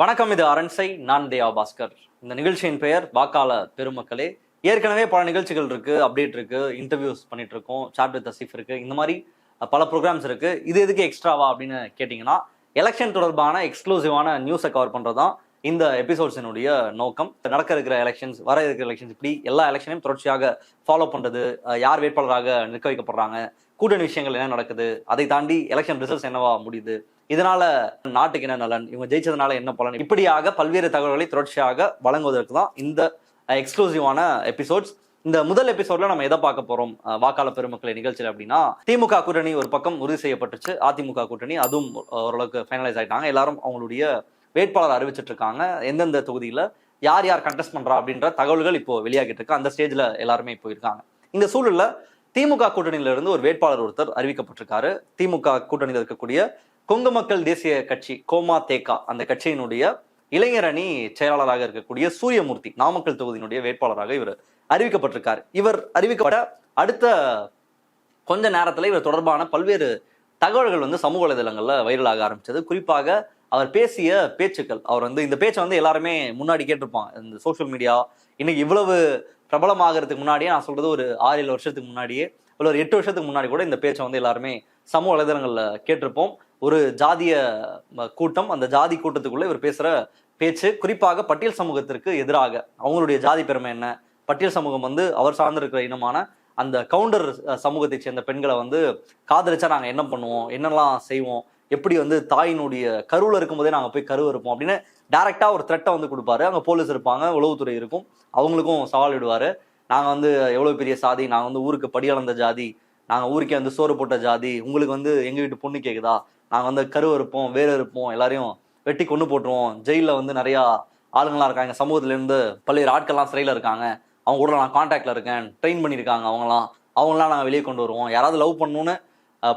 வணக்கம் இது அரண்சை நான் தேவா பாஸ்கர். இந்த நிகழ்ச்சியின் பெயர் வாக்காள பெருமக்களே. ஏற்கனவே பல நிகழ்ச்சிகள் இருக்கு அப்டேட் இருக்கு இன்டர்வியூஸ் பண்ணிட்டு இருக்கோம் சாட் வித் அசிஃப் இருக்கு இந்த மாதிரி பல ப்ரோக்ராம்ஸ் இருக்கு. இது எதுக்கு எக்ஸ்ட்ராவா அப்படின்னு கேட்டிங்கன்னா எலெக்ஷன் தொடர்பான எக்ஸ்க்ளூசிவான நியூஸை கவர் பண்றதுதான். இந்த எபிசோட்ஸினுடைய நோக்கம் நடக்க இருக்கிற எலெக்ஷன்ஸ் வர இருக்கிற எலெக்ஷன்ஸ் இப்படி எல்லா எலெக்ஷனையும் தொடர்ச்சியாக ஃபாலோ பண்ணுறது யார் வேட்பாளராக நிற்க வைக்கப்படுறாங்க கூட்டணி விஷயங்கள் என்ன நடக்குது அதை தாண்டி எலெக்ஷன் ரிசல்ட்ஸ் என்னவா முடியுது இதனால நாட்டுக்கு என்ன நலன் இவங்க ஜெயிச்சதுனால என்ன பலன் இப்படியாக பல்வேறு தகவல்களை தொடர்ச்சியாக வழங்குவதற்கு தான் இந்த எக்ஸ்க்ளூசிவான எபிசோட்ஸ் இந்த முதல் எபிசோட்ல நம்ம எதை பார்க்க போறோம் அஹ், வாக்காள பெருமக்களை நிகழ்ச்சியில் அப்படின்னா திமுக கூட்டணி ஒரு பக்கம் உறுதி செய்யப்பட்டுச்சு அதிமுக கூட்டணி அதுவும் ஓரளவுக்கு ஃபைனலைஸ் ஆயிட்டாங்க எல்லாரும் அவங்களுடைய வேட்பாளர் அறிவிச்சிட்டு இருக்காங்க எந்தெந்த தொகுதியில் யார் யார் கண்டெஸ்ட் பண்ணுறா அப்படின்ற தகவல்கள் இப்போ வெளியாகிட்டு இருக்கு அந்த ஸ்டேஜில் எல்லாருமே இப்போ இருக்காங்க. இந்த சூழலில் திமுக கூட்டணியிலிருந்து ஒரு வேட்பாளர் ஒருத்தர் அறிவிக்கப்பட்டிருக்காரு. திமுக கூட்டணியில் இருக்கக்கூடிய கொங்கு மக்கள் தேசிய கட்சி கோமா தேக்கா அந்த கட்சியினுடைய இளைஞர் அணி செயலாளராக இருக்கக்கூடிய சூரியமூர்த்தி நாமக்கல் தொகுதியினுடைய வேட்பாளராக இவர் அறிவிக்கப்பட்டிருக்காரு. இவர் அறிவிக்கப்பட்ட அடுத்த கொஞ்ச நேரத்தில் இவர் தொடர்பான பல்வேறு தகவல்கள் வந்து சமூக வலைதளங்களில் வைரலாக ஆரம்பிச்சது. குறிப்பாக அவர் பேசிய பேச்சுக்கள் அவர் வந்து இந்த பேச்சை வந்து எல்லாருமே முன்னாடி கேட்டிருப்பான். இந்த சோஷியல் மீடியா இன்னைக்கு இவ்வளவு பிரபலமாகறதுக்கு முன்னாடியே நான் சொல்றது ஒரு ஆறு ஏழு வருஷத்துக்கு முன்னாடியே இல்லை ஒரு எட்டு வருஷத்துக்கு முன்னாடி கூட இந்த பேச்சை வந்து எல்லாருமே சமூக வலைதளங்களில் கேட்டிருப்போம். ஒரு ஜாதிய கூட்டம் அந்த ஜாதி கூட்டத்துக்குள்ளே இவர் பேசுகிற பேச்சு குறிப்பாக பட்டியல் சமூகத்திற்கு எதிராக. அவங்களுடைய ஜாதி பெருமை என்ன? பட்டியல் சமூகம் வந்து அவர் சார்ந்திருக்கிற இனமான அந்த கவுண்டர் சமூகத்தை சேர்ந்த பெண்களை வந்து காதலிச்சா நாங்கள் என்ன பண்ணுவோம்? என்னெல்லாம் செய்வோம்? எப்படி வந்து தாயினுடைய கருவில் இருக்கும்போதே நாங்கள் போய் கருவு இருப்போம் அப்படின்னு டேரெக்டாக ஒரு த்ரெட்டை வந்து கொடுப்பாரு. அங்கே போலீஸ் இருப்பாங்க உளவுத்துறை இருக்கும். அவங்களுக்கும் சவால் விடுவார் நாங்கள் வந்து எவ்வளோ பெரிய சாதி நாங்கள் வந்து ஊருக்கு படியளந்த ஜாதி நாங்கள் ஊருக்கே வந்து சோறு போட்ட ஜாதி உங்களுக்கு வந்து எங்கள் வீட்டு பொண்ணு கேட்குதா நாங்கள் வந்து கருவு இருப்போம் வேறு இருப்போம் எல்லாரையும் வெட்டி கொண்டு போட்டுருவோம். ஜெயிலில் வந்து நிறையா ஆளுங்களாம் இருக்காங்க. சமூகத்துலேருந்து பல்வேறு ஆட்கள்லாம் சிறையில் இருக்காங்க. அவங்க கூட நான் காண்டாக்டில் இருக்கேன். ட்ரெயின் பண்ணியிருக்காங்க அவங்களாம் அவங்களாம் நாங்கள் வெளியே கொண்டு வருவோம். யாராவது லவ் பண்ணணும்னு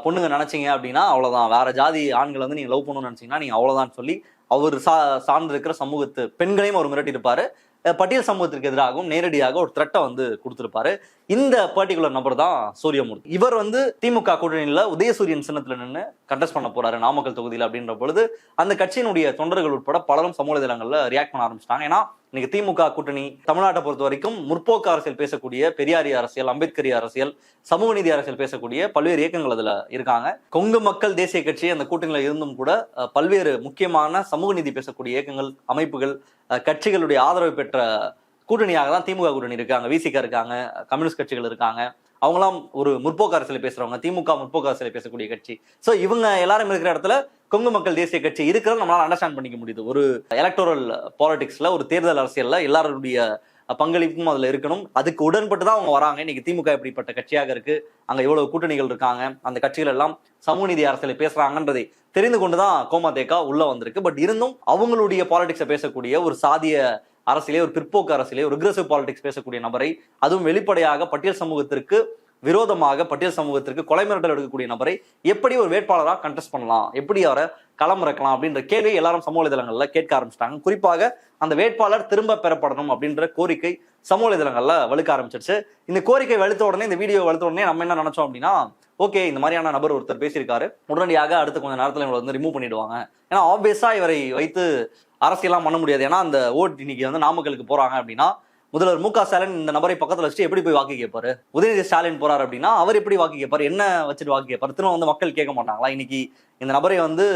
பொண்ணுங்க நினைச்சீங்க அப்படின்னா அவ்வளோதான் வேற ஜாதி ஆண்களை வந்து நீங்க லவ் பண்ணணும்னு நினைச்சீங்கன்னா நீங்க அவ்வளோதான் சொல்லி அவர் சா சார்ந்திருக்கிற சமூகத்து பெண்களையும் அவர் மிரட்டி இருப்பாரு பட்டியல் சமூகத்திற்கு எதிராகவும் நேரடியாக ஒரு த்ரெட்டை வந்து கொடுத்துருப்பாரு. இந்த பர்டிகுலர் நபர் தான் சூரியமூர்த்தி. இவர் வந்து திமுக கூட்டணியில் உதயசூரியன் சின்னத்தில் நின்று கண்டஸ்ட் பண்ண போறாரு நாமக்கல் தொகுதியில் அப்படின்ற பொழுது அந்த கட்சியினுடைய தொண்டர்கள் உட்பட பலரும் சமூக தளங்களில் ரியாக்ட் பண்ண ஆரம்பிச்சிட்டாங்க. ஏன்னா இன்னைக்கு திமுக கூட்டணி தமிழ்நாட்டை பொறுத்த வரைக்கும் முற்போக்கு அரசியல் பேசக்கூடிய பெரியாரி அரசியல் அம்பேத்கரி அரசியல் சமூக நீதி அரசியல் பேசக்கூடிய பல்வேறு இயக்கங்கள் அதில் இருக்காங்க. கொங்கு மக்கள் தேசிய கட்சி அந்த கூட்டணியில் இருந்தும் கூட பல்வேறு முக்கியமான சமூக நீதி பேசக்கூடிய இயக்கங்கள் அமைப்புகள் கட்சிகளுடைய ஆதரவு பெற்ற கூட்டணியாக தான் திமுக கூட்டணி இருக்காங்க. விசிக இருக்காங்க கம்யூனிஸ்ட் கட்சிகள் இருக்காங்க. அவங்களாம் ஒரு முற்போக்கு அரசியல் பேசுறவங்க திமுக முற்போக்கு அரசியல் பேசக்கூடிய கட்சி. ஸோ இவங்க எல்லாரும் இருக்கிற இடத்துல கொங்கு மக்கள் தேசிய கட்சி இருக்கிறத நம்மளால அண்டர்ஸ்டாண்ட் பண்ணிக்க முடியுது. ஒரு எலக்டோரல் பாலிடிக்ஸ்ல ஒரு தேர்தல் அரசியல்ல எல்லாருடைய பங்களிப்பும் அதுல இருக்கணும். அதுக்கு உடன்பட்டு தான் அவங்க வராங்க. இன்னைக்கு திமுக இப்படிப்பட்ட கட்சியாக இருக்கு. அங்க இவ்வளவு கூட்டணிகள் இருக்காங்க. அந்த கட்சிகள் எல்லாம் சமூக நீதி அரசியலை பேசுறாங்கன்றதை தெரிந்து கொண்டுதான் கோமாதேக்கா உள்ள வந்திருக்கு. பட் இருந்தும் அவங்களுடைய பாலிடிக்ஸை பேசக்கூடிய ஒரு சாதிய அரசியலே ஒரு பிற்போக்கு அரசியலே ஒரு ரிக்ரெசிவ் பாலிடிக்ஸ் பேசக்கூடிய நபரை அதுவும் வெளிப்படையாக பட்டியல் சமூகத்திற்கு விரோதமாக பட்டியல் சமூகத்திற்கு கொலை மிரட்டல் எடுக்கக்கூடிய நபரை எப்படி ஒரு வேட்பாளராக கண்டெஸ்ட் பண்ணலாம்? எப்படி அவரை களம் இறக்கலாம்? அப்படின்ற கேள்வி எல்லாரும் சமூக வலைதளங்கள்ல கேட்க ஆரம்பிச்சிட்டாங்க. குறிப்பாக அந்த வேட்பாளர் திரும்ப பெறப்படணும் அப்படின்ற கோரிக்கை சமூக வலைதளங்கள்ல வலுக்க ஆரம்பிச்சிருச்சு. இந்த கோரிக்கை வலுத்த உடனே இந்த வீடியோ வலுத்த உடனே நம்ம என்ன நினைச்சோம் அப்படின்னா ஓகே இந்த மாதிரியான நபர் ஒருத்தர் பேசியிருக்காரு. உடனடியாக அடுத்த கொஞ்ச நேரத்தில் இவங்களை வந்து ரிமூவ் பண்ணிடுவாங்க. ஏன்னா ஆப்வியஸா இவரை வைத்து அரசியலாம் பண்ண முடியாது. ஏன்னா அந்த ஓட் இன்னைக்கு வந்து நாமக்கலுக்கு போறாங்க அப்படின்னா முதல்வர் மு க ஸ்டாலின் இந்த நபரை பக்கத்துல வச்சுட்டு எப்படி போய் வாக்கு கேட்பாரு? உதயநிதி ஸ்டாலின் போறாரு அப்படின்னா அவர் எப்படி வாக்கு கேட்பாரு? என்ன வச்சுட்டு வாக்கு கேட்பாரு? திரும்ப வந்து மக்கள் கேட்க மாட்டாங்களா? இன்னைக்கு இந்த நபரை வந்து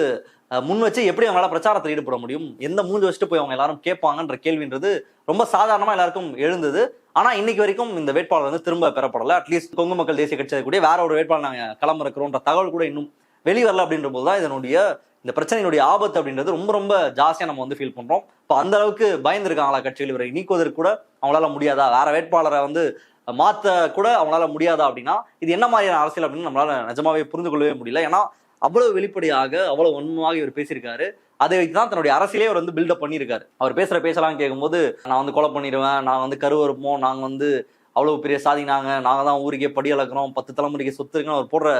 முன் வச்சு எப்படி அவங்களால பிரச்சாரத்தில் ஈடுபட முடியும்? எந்த மூஞ்சி வச்சுட்டு போய் அவங்க எல்லாரும் கேட்பாங்கன்ற கேள்வின்றது ரொம்ப சாதாரணமா எல்லாருக்கும் எழுந்தது. ஆனா இன்னைக்கு வரைக்கும் இந்த வேட்பாளர் வந்து திரும்ப பெறப்படல. அட்லீஸ்ட் கொங்கு மக்கள் தேசிய கட்சி கூடிய வேற ஒரு வேட்பாளர் நாங்கள் களம் தகவல் கூட இன்னும் வெளிவரல அப்படின்ற போது தான் இதனுடைய இந்த பிரச்சனையினுடைய ஆபத்து அப்படின்றது ரொம்ப ரொம்ப ஜாஸ்தியா நம்ம வந்து ஃபீல் பண்றோம். இப்போ அந்த அளவுக்கு பயந்துருக்காங்களா கட்சிகள் இவரை நீக்குவதற்கு கூட அவங்களால முடியாதா? வேற வேட்பாளரை வந்து மாத்த கூட அவங்களால முடியாதா அப்படின்னா இது என்ன மாதிரியான அரசியல் அப்படின்னு நம்மளால நிஜமாவே புரிந்து கொள்ளவே முடியல. ஏன்னா அவ்வளவு வெளிப்படையாக அவ்வளவு உண்மையாக இவர் பேசியிருக்காரு. அதை வைத்து தான் தன்னுடைய அரசியலே அவர் வந்து பில்டப் பண்ணியிருக்காரு. அவர் பேசுற பேசலாம் கேட்கும்போது நான் வந்து கொலை பண்ணிடுவேன் நான் வந்து கருவறுப்போம் நாங்க வந்து அவ்வளவு பெரிய சாதி நாங்க நாங்க தான் ஊருக்கே படி அளக்குறோம் பத்து தலைமுறைக்கு சொத்து இருக்குன்னு அவர் போடுற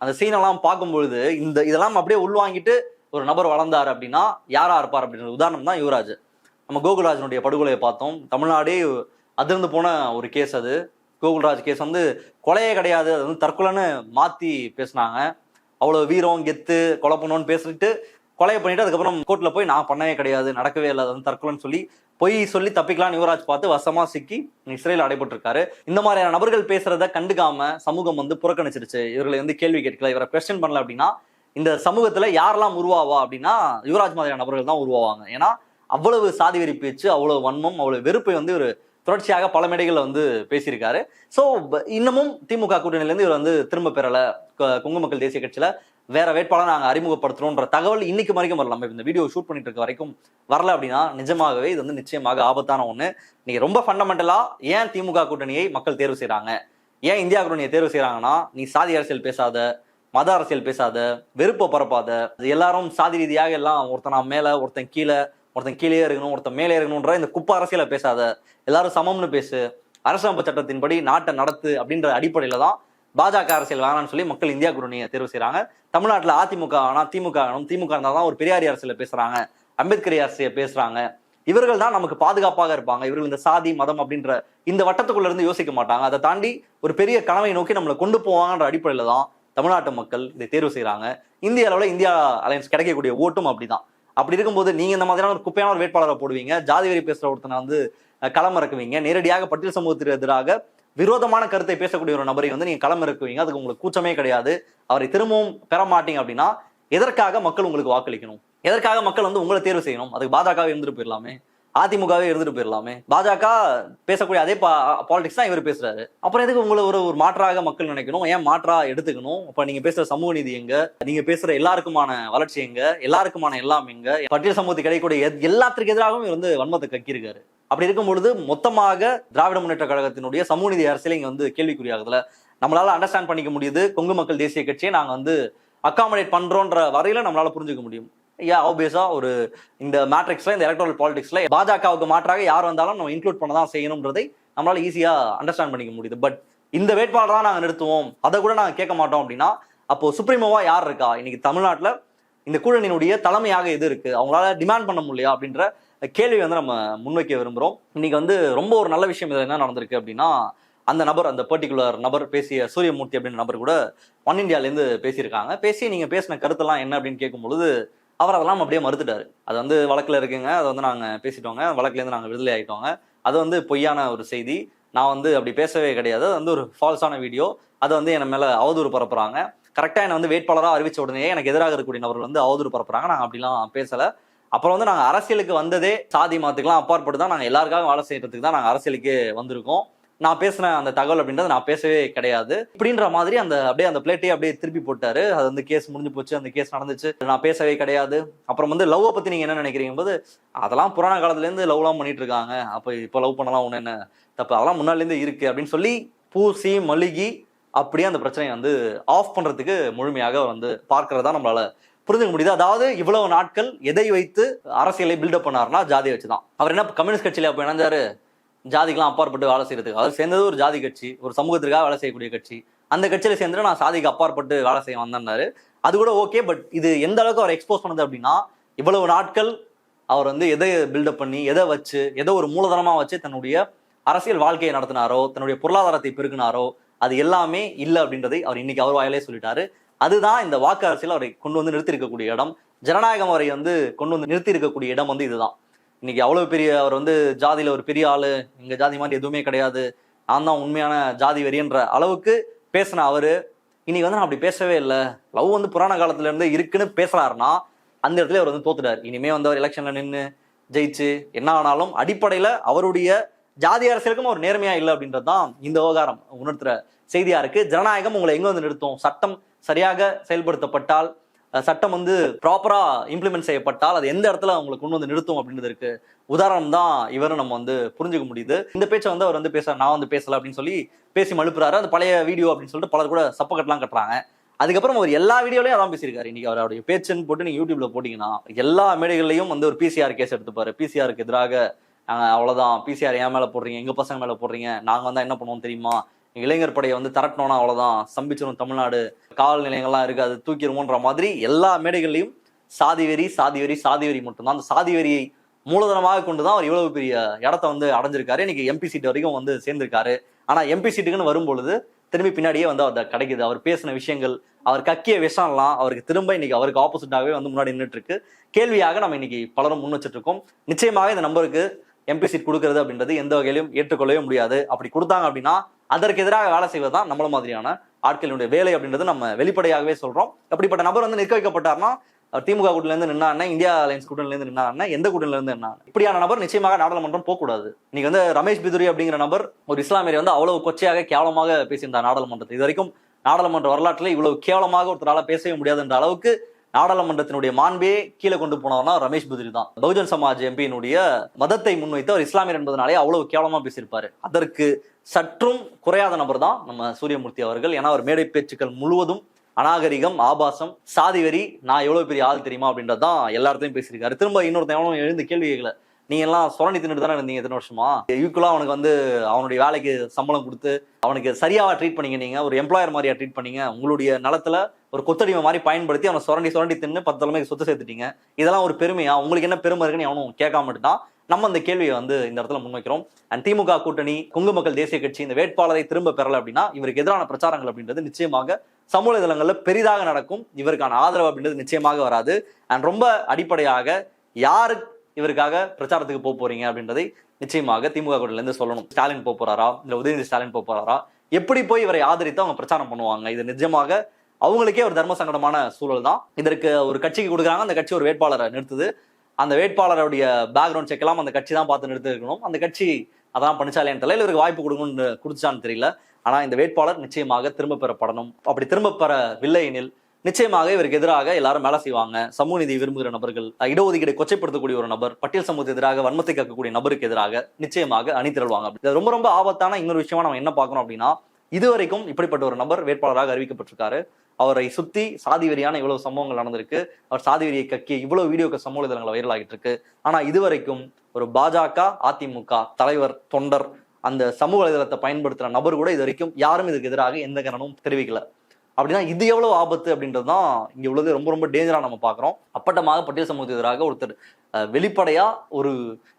அந்த சீனெல்லாம் பார்க்கும்பொழுது இந்த இதெல்லாம் அப்படியே உள்வாங்கிட்டு ஒரு நபர் வளர்ந்தார் அப்படின்னா யாரா இருப்பார் அப்படின்ற உதாரணம் தான் யுவராஜ். நம்ம கோகுல்ராஜனுடைய படுகொலையை பார்த்தோம். தமிழ்நாடே அதிர்ந்து போன ஒரு கேஸ் அது. கோகுல்ராஜ் கேஸ் வந்து கொலையே கிடையாது அது வந்து தற்கொலைன்னு மாத்தி பேசினாங்க. அவ்வளவு வீரம் கெத்து கொலை பண்ணோன்னு பேசிட்டு கொலையை பண்ணிட்டு அதுக்கப்புறம் கோர்ட்ல போய் நான் பண்ணவே கிடையாது நடக்கவே இல்லை அது வந்து தற்கொலைன்னு சொல்லி பொய் சொல்லி தப்பிக்கலாம் யுவராஜ் பார்த்து வசமா சிக்கி இஸ்ரேல் அடைபட்டிருக்காரு. இந்த மாதிரியான நபர்கள் பேசுறத கண்டுக்காம சமூகம் வந்து புறக்கணிச்சிருச்சு. இவர்களை வந்து கேள்வி கேட்கல. இவரை கொஸ்டின் பண்ணல அப்படின்னா இந்த சமூகத்துல யாரெல்லாம் உருவாவா அப்படின்னா யுவராஜ் மாதிரியான நபர்கள் தான் உருவாவாங்க. ஏன்னா அவ்வளவு சாதி வெறி பேச்சு அவ்வளவு வன்மம் அவ்வளவு வெறுப்பை வந்து ஒரு தொடர்ச்சியாக பல மேடைகள்ல வந்து பேசியிருக்காரு. ஸோ இன்னமும் திமுக கூட்டணியிலேருந்து இவர் வந்து திரும்ப பெறலை. கொங்கு மக்கள் தேசிய கட்சியில் வேற வேட்பாளர் நாங்கள் அறிமுகப்படுத்துறோம்ன்ற தகவல் இன்னைக்கு வரைக்கும் வரல. நம்ம இந்த வீடியோ ஷூட் பண்ணிட்டு இருக்க வரைக்கும் வரல அப்படின்னா நிஜமாகவே இது வந்து நிச்சயமாக ஆபத்தான ஒன்று நீங்கள் ரொம்ப ஃபண்டமெண்டலாக ஏன் திமுக கூட்டணியை மக்கள் தேர்வு செய்கிறாங்க ஏன் இந்தியா கூட்டணியை தேர்வு செய்கிறாங்கன்னா நீ சாதி அரசியல் பேசாத மத அரசியல் பேசாத வெறுப்பை பரப்பாத எல்லாரும் சாதி ரீதியாக எல்லாம் ஒருத்தன் நான் ஒருத்தன் கீழே ஒருத்தன் கீழே இருக்கணும் ஒருத்தன் மேலே இருக்கணும்ன்ற இந்த குப்ப அரசியலை பேசாத எல்லாரும் சமம்னு பேசு அரசமைப்பு சட்டத்தின்படி நாட்டை நடத்து அப்படின்ற அடிப்படையில் தான் பாஜக அரசியல் வேணாம்னு சொல்லி மக்கள் இந்தியா கூட்டணியை தேர்வு செய்கிறாங்க தமிழ்நாட்டில் அதிமுக ஆனால் திமுக ஆகணும். திமுக இருந்தால் தான் ஒரு பெரியாரி அரசியலில் பேசுகிறாங்க அம்பேத்கரி அரசியல் பேசுகிறாங்க இவர்கள் தான் நமக்கு பாதுகாப்பாக இருப்பாங்க. இவர்கள் இந்த சாதி மதம் அப்படின்ற இந்த வட்டத்துக்குள்ள இருந்து யோசிக்க மாட்டாங்க. அதை தாண்டி ஒரு பெரிய கனவை நோக்கி நம்மளை கொண்டு போவாங்கன்ற அடிப்படையில் தான் தமிழ்நாட்டு மக்கள் இதை தேர்வு செய்கிறாங்க இந்திய அளவில் இந்தியா அலையன்ஸ் கிடைக்கக்கூடிய ஓட்டும் அப்படிதான். அப்படி இருக்கும்போது நீங்க இந்த மாதிரியான ஒரு குப்பையான ஒரு வேட்பாளரை போடுவீங்க. ஜாதி வெறி பேசுற ஒருத்தனை வந்து களமிறக்குவீங்க. நேரடியாக பட்டியல் சமூகத்திற்கு எதிராக விரோதமான கருத்தை பேசக்கூடிய ஒரு நபரை வந்து நீங்க களம் இருக்குவீங்க அதுக்கு உங்களுக்கு கூச்சமே கிடையாது. அவரை திரும்பவும் பெற மாட்டீங்க அப்படின்னா எதற்காக மக்கள் உங்களுக்கு வாக்களிக்கணும்? எதற்காக மக்கள் வந்து உங்களை தேர்வு செய்யணும்? அதுக்கு பாஜகவே இருந்துட்டு போயிடலாமே. அதிமுகவே இருந்துட்டு போயிடலாமே பாஜக பேசக்கூடிய அதே பாலிடிக்ஸ் தான் இவர் பேசுறாரு. அப்புறம் எதுக்கு உங்களை ஒரு ஒரு மாற்றாக மக்கள் நினைக்கணும்? ஏன் மாற்றா எடுத்துக்கணும்? அப்ப நீங்க பேசுற சமூக நீதி எங்க? நீங்க பேசுற எல்லாருக்குமான வளர்ச்சி எங்க? எல்லாருக்குமான எல்லாம் எங்க? பட்டியல் சமூகத்துக்கு கிடைக்கக்கூடிய எத்- எல்லாத்திற்கு எதிராகவும் இவர் வந்து வன்மத்தை கக்கியிருக்காரு. அப்படி இருக்கும் பொழுது மொத்தமாக திராவிட முன்னேற்ற கழகத்தினுடைய சமூக நீதி அரசியல் இங்க வந்து கேள்விக்குறியாகுதுல. நம்மளால அண்டர்ஸ்டாண்ட் பண்ணிக்க முடியுது. கொங்கு மக்கள் தேசிய கட்சியை நாங்க வந்து அக்காமடேட் பண்றோன்ற வரையில நம்மளால புரிஞ்சுக்க முடியும். யா ஆப்வியஸா ஒரு இந்த மேட்ரிக்ஸ்ல இந்த எலக்ட்ரல் பாலிடிக்ஸ்ல பாஜகவுக்கு மாற்றாக யார் வந்தாலும் நம்ம இன்க்ளூட் பண்ண தான் செய்யணும்ன்றதை நம்மளால ஈஸியா அண்டர்ஸ்டாண்ட் பண்ணிக்க முடியுது. பட் இந்த வேட்பாளர் தான் நாங்க நிறுத்துவோம். அதை கூட நாங்க கேட்க மாட்டோம் அப்படின்னா அப்போ சுப்ரீமோவா யார் இருக்கா? இன்னைக்கு தமிழ்நாட்டுல இந்த கூட்டணியினுடைய தலைமையாக எது இருக்கு? அவங்களால டிமாண்ட் பண்ண முடியலையா? அப்படின்ற கேள்வி வந்து நம்ம முன்வைக்க விரும்புகிறோம் இன்னைக்கு வந்து ரொம்ப ஒரு நல்ல விஷயம் இதில் என்ன நடந்திருக்கு அப்படின்னா அந்த நபர் அந்த பர்டிகுலர் நபர் பேசிய சூரியமூர்த்தி அப்படின்ற நபர் கூட ஒன் இந்தியாலேருந்து பேசியிருக்காங்க. பேசி நீங்கள் பேசின கருத்தெல்லாம் என்ன அப்படின்னு கேட்கும் பொழுது அவர் அதெல்லாம் அப்படியே மறுத்துட்டாரு. அது வந்து வழக்குல இருக்குங்க. அதை வந்து நாங்க பேசிட்டோங்க. வழக்குலேருந்து நாங்க விடுதலை ஆயிட்டோங்க. அது வந்து பொய்யான ஒரு செய்தி. நான் வந்து அப்படி பேசவே கிடையாது. அது வந்து ஒரு ஃபால்ஸான வீடியோ அதை வந்து என் மேல அவதூறு பரப்புறாங்க. கரெக்டாக என்னை வந்து வேட்பாளராக அறிவிச்ச உடனே எனக்கு எதிராக இருக்கக்கூடிய நபர்கள் வந்து அவதூறு பரப்புறாங்க. நாங்கள் அப்படிலாம் பேசல. அப்புறம் வந்து நாங்கள் அரசியலுக்கு வந்ததே சாதி மாத்துக்கெல்லாம் அப்பாற்பட்டு தான் நாங்கள் எல்லாருக்காகவும் வேலை செய்யறதுக்கு தான் நாங்கள் அரசியலுக்கு வந்திருக்கோம். நான் பேசின அந்த தகவல் அப்படின்றது நான் பேசவே கிடையாது. இப்படின்ற மாதிரி அந்த அப்படியே அந்த பிளேட்டையே அப்படியே திருப்பி போட்டாரு. அது வந்து கேஸ் முடிஞ்சு போச்சு. அந்த கேஸ் நடந்துச்சு. நான் பேசவே கிடையாது. அப்புறம் வந்து லவ்வை பத்தி நீங்க என்ன நினைக்கிறீங்க? போது அதெல்லாம் புராண காலத்துல இருந்து லவ்லாம் பண்ணிட்டு இருக்காங்க அப்ப இப்ப லவ் பண்ணலாம் ஒன்று என்ன? தப்பு. அதெல்லாம் முன்னாலேருந்து இருக்கு அப்படின்னு சொல்லி பூசி மளிகி அப்படியே அந்த பிரச்சனையை வந்து ஆஃப் பண்றதுக்கு முழுமையாக வந்து பார்க்கறதா நம்மளால புரிஞ்சுக்க முடியுது. அதாவது இவ்வளவு நாட்கள் எதை வைத்து அரசியலை பில்டப் பண்ணாருன்னா ஜாதியை வச்சுதான். அவர் என்ன கம்யூனிஸ்ட் கட்சியில அப்ப இணைஞ்சாரு? ஜாதிக்கெல்லாம் அப்பாற்பட்டு வேலை செய்யறதுக்கு. அவர் சேர்ந்தது ஒரு ஜாதி கட்சி ஒரு சமூகத்திற்காக வேலை செய்யக்கூடிய கட்சி. அந்த கட்சியில் சேர்ந்து நான் சாதிக்கு அப்பாற்பட்டு வேலை செய்ய வந்தேன்னாரு. அது கூட ஓகே பட் இது எந்த அளவுக்கு அவர் எக்ஸ்போஸ் பண்ணுது அப்படின்னா இவ்வளவு நாட்கள் அவர் வந்து எதை பில்டப் பண்ணி எதை வச்சு எதை ஒரு மூலதனமாக வச்சு தன்னுடைய அரசியல் வாழ்க்கையை நடத்தினாரோ தன்னுடைய பொருளாதாரத்தை பெருக்கினாரோ அது எல்லாமே இல்லை அப்படின்றதை அவர் இன்னைக்கு அவர் வாயிலே சொல்லிட்டாரு. அதுதான் இந்த வாக்கு அரசியல் அவரை கொண்டு வந்து நிறுத்தி இருக்கக்கூடிய இடம். ஜனநாயகம் அவரை வந்து கொண்டு வந்து நிறுத்தி இருக்கக்கூடிய இடம் வந்து இதுதான். இன்னைக்கு அவ்வளவு பெரிய அவர் வந்து ஜாதியில ஒரு பெரிய ஆளு எங்க ஜாதி மாதிரி எதுவுமே கிடையாது. நான் தான் உண்மையான ஜாதி வெறின்ற அளவுக்கு பேசின அவரு. இன்னைக்கு வந்து நான் அப்படி பேசவே இல்லை. லவ் வந்து புராண காலத்துல இருந்து இருக்குன்னு பேசுறாருன்னா அந்த இடத்துல அவர் வந்து தோத்துட்டார். இனிமே வந்து அவர் எலெக்ஷன்ல நின்று ஜெயிச்சு என்ன ஆனாலும் அடிப்படையில அவருடைய ஜாதி அரசியலுக்கும் அவர் நேர்மையா இல்லை அப்படின்றது தான் இந்த விவகாரம். உணர்த்துற செய்தியா இருக்கு. ஜனநாயகம் உங்களை எங்க வந்து நிறுத்தும்? சட்டம் சரியாக செயல்படுத்தப்பட்டால் சட்டம் வந்து ப்ராப்பரா இம்ப்ளிமெண்ட் செய்யப்பட்டால் அது எந்த இடத்துல அவங்களை கொண்டு வந்து நிறுத்தும் அப்படின்றதுக்கு உதாரணம் தான் இவரும் நம்ம வந்து புரிஞ்சுக்க முடியுது. இந்த பேச்சை வந்து அவர் வந்து பேச நான் வந்து பேசல அப்படின்னு சொல்லி பேசி மழுப்புறாரு. அது பழைய வீடியோ அப்படின்னு சொல்லிட்டு பலர் கூட சப்பக்கட்டெல்லாம் கட்டுறாங்க. அதுக்கப்புறம் அவர் எல்லா வீடியோலையும் அதான் பேசியிருக்காரு. இன்னைக்கு அவருடைய பேச்சுன்னு போட்டு நீங்க யூடியூப்ல போட்டீங்கன்னா எல்லா மேடைகள்லயும் வந்து ஒரு பிசிஆர் கேஸ் எடுத்துப்பாரு. பிசிஆருக்கு எதிராக நாங்க அவ்வளவுதான். பிசிஆர் ஏன் மேல போடுறீங்க? எங்க பசங்க மேல போடுறீங்க? நாங்க வந்தா என்ன பண்ணுவோம் தெரியுமா? இளைஞர் படையை வந்து திரட்டணும்னா அவ்வளவுதான். சம்பிச்சிடும் தமிழ்நாடு காவல் நிலையங்கள்லாம் இருக்கு அது தூக்கிடுமோன்ற மாதிரி எல்லா மேடைகள்லையும் சாதி வெறி சாதி வெறி சாதி வெறி மட்டும்தான். அந்த சாதி வெறியை மூலதனமாக கொண்டுதான் அவர் இவ்வளவு பெரிய இடத்த வந்து அடைஞ்சிருக்காரு. இன்னைக்கு எம்பி சீட் வரைக்கும் வந்து சேர்ந்திருக்காரு. ஆனா எம்பி சீட்டுக்குன்னு வரும்பொழுது திரும்பி பின்னாடியே வந்து அவர் கிடைக்குது. அவர் பேசின விஷயங்கள் அவர் கக்கிய விஷயம்லாம் அவருக்கு திரும்ப இன்னைக்கு அவருக்கு ஆப்போசிட்டாகவே வந்து முன்னாடி நின்றுட்டு இருக்கு கேள்வியாக நம்ம இன்னைக்கு பலரும் முன் வச்சுட்டு இருக்கோம் நிச்சயமாக இந்த நம்பருக்கு எம்பி சீட் கொடுக்கறது அப்படின்றது எந்த வகையிலும் ஏற்றுக்கொள்ளவே முடியாது. அப்படி கொடுத்தாங்க அப்படின்னா அதற்கு எதிராக வேலை செய்வது தான் நம்மள மாதிரியான ஆட்களினுடைய வேலை அப்படின்றது நம்ம வெளிப்படையாகவே சொல்றோம். அப்படிப்பட்ட நபர் வந்து நிற்க வைக்கப்பட்டார்னா திமுக கூட்டணிலேருந்து நின்னா இந்தியா அலையன்ஸ் கூட்டணிலேருந்து நின்னா எந்த கூட்டணிலேருந்து நின்னா இப்படியான நபர் நிச்சயமாக நாடாளுமன்றம் போகக்கூடாது. நீங்க வந்து ரமேஷ் பிதுரி அப்படிங்கிற நபர் ஒரு இஸ்லாமியரை வந்து அவ்வளவு கொச்சையாக கேவலமாக பேசியிருந்தார் நாடாளுமன்றத்தை. இது வரைக்கும் நாடாளுமன்ற வரலாற்றில் இவ்வளவு கேவலமாக ஒருத்தரால பேசவே முடியாதுன்ற அளவுக்கு நாடாளுமன்றத்தினுடைய மாண்பே கீழே கொண்டு போனவர்னா ரமேஷ் பிதுரி தான். பகுஜன் சமாஜ் எம்பியினுடைய மதத்தை முன்வைத்து அவர் இஸ்லாமியர் என்பதனாலே அவ்வளவு கேவலமா பேசியிருப்பாரு. அதற்கு சற்றும் குறையாத நபர் தான் நம்ம சூரியமூர்த்தி அவர்கள். ஏன்னா அவர் மேடை பேச்சுக்கள் முழுவதும் அநாகரிகம் ஆபாசம் சாதி நான் எவ்வளவு பெரிய ஆள் தெரியுமா அப்படின்றது தான் எல்லார்த்தையும் பேசியிருக்காரு. திரும்ப இன்னொருத்தன் எவனும் எழுந்து கேள்வி கேட்கல. நீங்க எல்லாம் சுரண்டி தின்னுட்டு தானே இருந்தீங்க எத்தனை வருஷமா? ஈக்குவலா அவனுக்கு வந்து அவனுடைய வேலைக்கு சம்பளம் கொடுத்து அவனுக்கு சரியாக ட்ரீட் பண்ணீங்க நீங்க ஒரு எம்ப்ளாயர் மாதிரியா ட்ரீட் பண்ணீங்க. உங்களுடைய நலத்துல ஒரு கொத்தடிமை மாதிரி பயன்படுத்தி அவனை சுரண்டி சுரண்டி தின்னு பத்து தலைமைக்கு சொத்து சேர்த்துட்டீங்க. இதெல்லாம் ஒரு பெருமையா? உங்களுக்கு என்ன பெருமை இருக்குன்னு அவனும் கேட்காம இருந்தான் நம்ம இந்த கேள்வியை வந்து இந்த இடத்துல முன்வைக்கிறோம். அண்ட் திமுக கூட்டணி கொங்கு மக்கள் தேசிய கட்சி இந்த வேட்பாளரை திரும்ப பெறல அப்படின்னா இவருக்கு எதிரான பிரச்சாரங்கள் அப்படின்றது நிச்சயமாக சமூக இதழங்கள்ல பெரிதாக நடக்கும். இவருக்கான ஆதரவு அப்படின்றது நிச்சயமாக வராது. அண்ட் ரொம்ப அடிப்படையாக யாரு இவருக்காக பிரச்சாரத்துக்கு போக போறீங்க அப்படின்றதை நிச்சயமாக திமுக கூட்டணில இருந்து சொல்லணும். ஸ்டாலின் போக போறாரா? இல்ல உதயநிதி ஸ்டாலின் போக போறாரா? எப்படி போய் இவரை ஆதரித்து அவங்க பிரச்சாரம் பண்ணுவாங்க? இது நிஜமாக அவங்களுக்கே ஒரு தர்ம சங்கடமான சூழல் தான் இதற்கு ஒரு கட்சிக்கு கொடுக்குறாங்க. அந்த கட்சி ஒரு வேட்பாளரை நிறுத்துது. அந்த வேட்பாளருடைய பேக்ரவுண்ட் செக்கலாம் அந்த கட்சி தான் பார்த்து நிறுத்திருக்கணும் அந்த கட்சி அதான் பண்ணிச்சாலேன்னு தெரியல இவருக்கு வாய்ப்பு கொடுக்கணும்னு கொடுத்துச்சான்னு தெரியல. ஆனால் இந்த வேட்பாளர் நிச்சயமாக திரும்ப பெறப்படணும் அப்படி திரும்ப பெறவில்லை எனில் நிச்சயமாக இவருக்கு எதிராக எல்லாரும் வேலை செய்வாங்க. சமூக நீதி விரும்புகிற நபர்கள் இடஒதுக்கீடை கொச்சைப்படுத்தக்கூடிய ஒரு நபர் பட்டியல் சமூகத்துக்கு எதிராக வன்மத்தை கக்கக்கூடிய நபருக்கு எதிராக நிச்சயமாக அணி திரள்வாங்க. ரொம்ப ரொம்ப ஆபத்தான இன்னொரு விஷயமா நம்ம என்ன பார்க்கணும் அப்படின்னா இதுவரைக்கும் இப்படிப்பட்ட ஒரு நபர் வேட்பாளராக அறிவிக்கப்பட்டிருக்காரு. அவரை சுத்தி சாதி வெறியான இவ்வளவு சம்பவங்கள் நடந்திருக்கு. அவர் சாதி வெறியை கக்கி இவ்வளவு வீடியோக்கள் சமூக இதழங்களை வைரல் ஆகிட்டு இருக்கு ஆனா இதுவரைக்கும் ஒரு பாஜக அதிமுக தலைவர் தொண்டர் அந்த சமூக வலைதளத்தை பயன்படுத்துற நபர் கூட இது வரைக்கும் யாரும் இதுக்கு எதிராக எந்த கரணமும் தெரிவிக்கல. அப்படின்னா இது எவ்வளவு ஆபத்து அப்படின்றது தான் இங்க உள்ளது ரொம்ப ரொம்ப டேஞ்சரா நம்ம பாக்குறோம் அப்பட்டமாக பட்டியல் சமூகத்துக்கு எதிராக ஒருத்தர் வெளிப்படையாக வெளிப்படையா ஒரு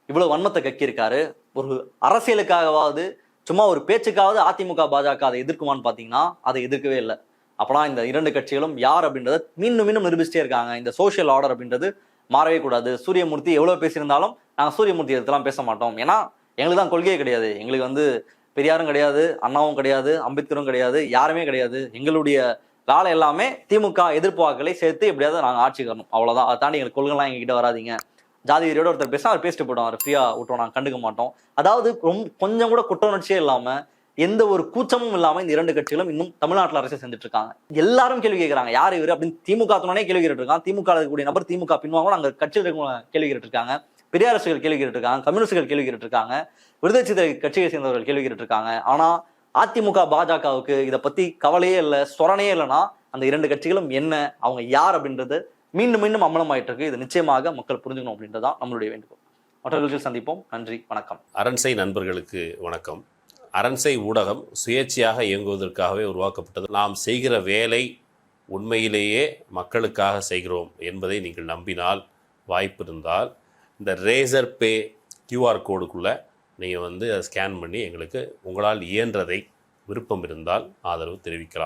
இவ்வளவு வன்மத்தை கக்கியிருக்காரு. ஒரு அரசியலுக்காகவாவது சும்மா ஒரு பேச்சுக்காவது அதிமுக பாஜக அதை எதிர்க்குமான்னு பார்த்தீங்கன்னா அதை எதிர்க்கவே இல்லை. அப்பலாம் இந்த இரண்டு கட்சிகளும் யார் அப்படின்றத மீண்டும் மீண்டும் நிரூபிச்சிட்டே இருக்காங்க. இந்த சோஷியல் ஆர்டர் அப்படின்றது மாறவே கூடாது. சூரியமூர்த்தி எவ்வளோ பேசியிருந்தாலும் நாங்கள் சூரியமூர்த்தி எடுத்துலாம் பேச மாட்டோம். ஏன்னா எங்களுக்கு தான் கொள்கையே கிடையாது. எங்களுக்கு வந்து பெரியாரும் கிடையாது அண்ணாவும் கிடையாது அம்பேத்கரும் கிடையாது யாருமே கிடையாது. எங்களுடைய வேலை எல்லாமே திமுக எதிர்ப்பு வாக்களை சேர்த்து எப்படியாவது நாங்கள் ஆட்சி வரணும் அவ்வளோதான் அதை தாண்டி எங்களுக்கு கொள்கைலாம் எங்ககிட்ட வராதீங்க. ஜாதி வெறியோட ஒருத்தர் பேசினா அவர் பேசிட்டு போயிடும் அவர் ஃப்ரீயா விட்டோம் நாங்கள் கண்டுக்க மாட்டோம். அதாவது ரொம்ப கொஞ்சம் கூட குற்ற உணர்ச்சியே இல்லாம எந்த ஒரு கூச்சமும் இல்லாம இந்த இரண்டு கட்சிகளும் இன்னும் தமிழ்நாட்டில் அரசியல் செஞ்சுட்டு இருக்காங்க. எல்லாரும் கேள்வி கேட்கறாங்க யார் இவர் அப்படின்னு திமுக துணனே கேள்வி கேட்டு இருக்காங்க திமுக இருக்கக்கூடிய நபர் திமுக பின்வாங்க அங்கே கட்சியில் இருக்கவங்க கேள்வி கேட்டு இருக்காங்க. பெரியாரசுகள் கேள்வி கேட்டு இருக்காங்க. கம்யூனிஸ்டுகள் கேள்வி கேட்டு இருக்காங்க. கட்சியை சேர்ந்தவர்கள் கேள்வி கேட்டு இருக்காங்க. ஆனால் அதிமுக பாஜகவுக்கு இதை பத்தி கவலையே இல்லை சொரணையே இல்லைன்னா அந்த இரண்டு கட்சிகளும் என்ன அவங்க யார் அப்படின்றது மீண்டும் மீண்டும் அமலமாயிட்டு இருக்கு இது நிச்சயமாக மக்கள் புரிஞ்சுக்கணும் அப்படின்றதான் நம்மளுடைய வேண்டுகோள். மற்றவர்கள் சந்திப்போம். நன்றி. வணக்கம். அரண்சை நண்பர்களுக்கு வணக்கம். அரண்சை ஊடகம் சுயேட்சையாக இயங்குவதற்காகவே உருவாக்கப்பட்டது. நாம் செய்கிற வேலை உண்மையிலேயே மக்களுக்காக செய்கிறோம் என்பதை நீங்கள் நம்பினால் வாய்ப்பு இருந்தால் இந்த ரேசர் பே கியூஆர் கோடுக்குள்ளே நீங்கள் வந்து அதை ஸ்கேன் பண்ணி எங்களுக்கு உங்களால் இயன்றதை விருப்பம் இருந்தால் ஆதரவு தெரிவிக்கலாம்.